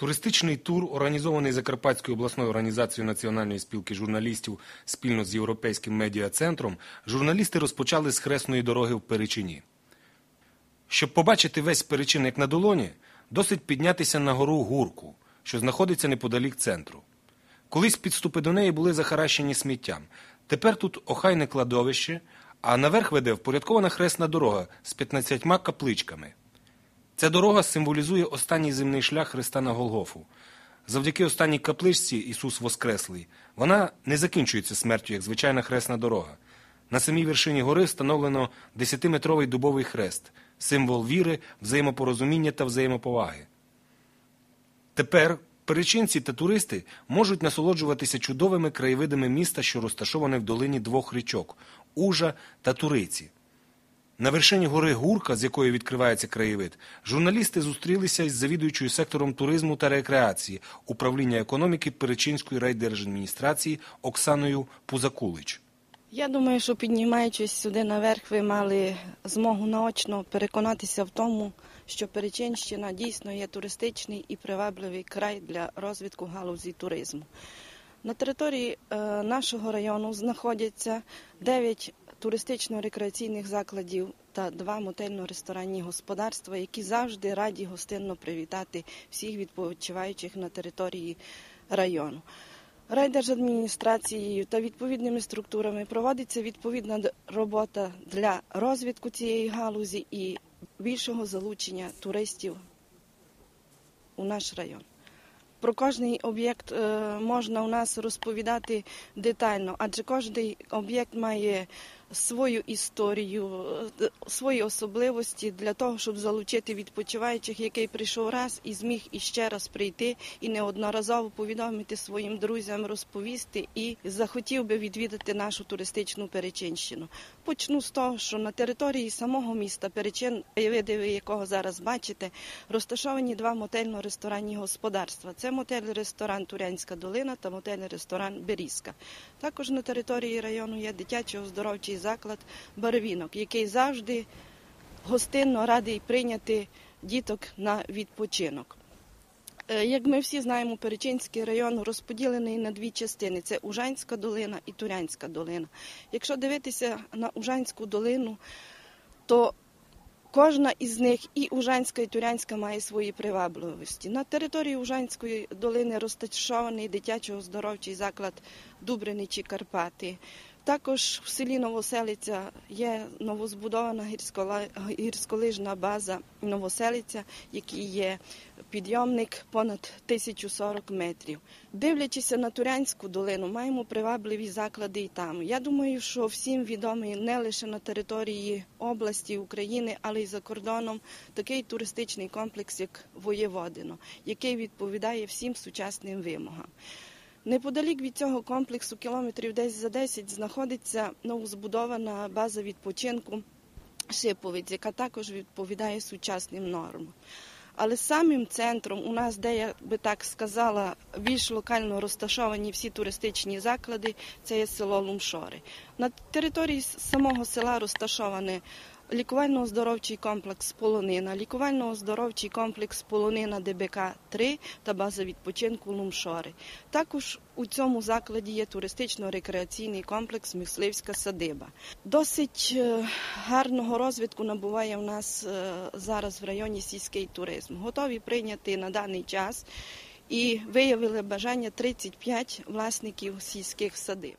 Туристичний тур, організований Закарпатською обласною організацією Національної спілки журналістів спільно з Європейським медіа-центром, журналісти розпочали з хресної дороги в Перечині. Щоб побачити весь Перечин як на долоні, досить піднятися на гору Гурку, що знаходиться неподалік центру. Колись підступи до неї були захаращені сміттям. Тепер тут охайне кладовище, а наверх веде впорядкована хресна дорога з 15 капличками. Ця дорога символізує останній земний шлях Христа на Голгофу. Завдяки останній капличці Ісус Воскреслий, вона не закінчується смертю, як звичайна хресна дорога. На самій вершині гори встановлено 10-метровий дубовий хрест, символ віри, взаємопорозуміння та взаємоповаги. Тепер перечинці та туристи можуть насолоджуватися чудовими краєвидами міста, що розташоване в долині двох річок Ужа та Туриці. На вершині гори Гурка, з якої відкривається краєвид, журналісти зустрілися із завідуючою сектором туризму та рекреації управління економіки Перечинської райдержадміністрації Оксаною Пузакулич. Я думаю, що піднімаючись сюди наверх, ви мали змогу наочно переконатися в тому, що Перечинщина дійсно є туристичний і привабливий край для розвитку галузі туризму. На території е, нашого району знаходяться 9 туристично-рекреаційних закладів та два мотельно-ресторанні господарства, які завжди раді гостинно привітати всіх відпочиваючих на території району. Райдержадміністрацією та відповідними структурами проводиться відповідна робота для розвитку цієї галузі і більшого залучення туристів у наш район. Про кожний об'єкт е, можна у нас розповідати детально, адже кожний об'єкт має свою історію, е, свої особливості для того, щоб залучити відпочиваючих, який прийшов раз і зміг іще раз прийти і неодноразово повідомити своїм друзям, розповісти і захотів би відвідати нашу туристичну Перечинщину. Почну з того, що на території самого міста Перечин, види якого зараз бачите, розташовані два мотельно-ресторанні господарства. Це мотель-ресторан Турянська долина та мотель-ресторан Берізка. Також на території району є дитячий оздоровчий заклад Барвінок, який завжди гостинно радий прийняти діток на відпочинок. Е, Як ми всі знаємо, Перечинський район розподілений на дві частини: це Ужанська долина і Турянська долина. Якщо дивитися на Ужанську долину, то кожна із них і Ужанська, і Турянська має свої привабливості. На території Ужанської долини розташований дитячо-оздоровчий заклад Дубриничі Карпати. Також в селі Новоселиця є новозбудована гірськолижна база Новоселиця, який є підйомник понад 1040 метрів. Дивлячися на Турянську долину, маємо привабливі заклади і там. Я думаю, що всім відомий не лише на території області України, але й за кордоном такий туристичний комплекс, як Воєводино, який відповідає всім сучасним вимогам. Неподалік від цього комплексу, кілометрів десь за 10, знаходиться новозбудована база відпочинку Шиповець, яка також відповідає сучасним нормам. Але самим центром у нас, де я би так сказала, більш локально розташовані всі туристичні заклади, це є село Лумшори. На території самого села розташований лікувально-оздоровчий комплекс Полонина, лікувально-оздоровчий комплекс Полонина ДБК-3 та база відпочинку Лумшори. Також у цьому закладі є туристично-рекреаційний комплекс Мисливська садиба. Досить е, гарного розвитку набуває в нас е, зараз в районі сільський туризм. Готові прийняти на даний час і виявили бажання 35 власників сільських садиб.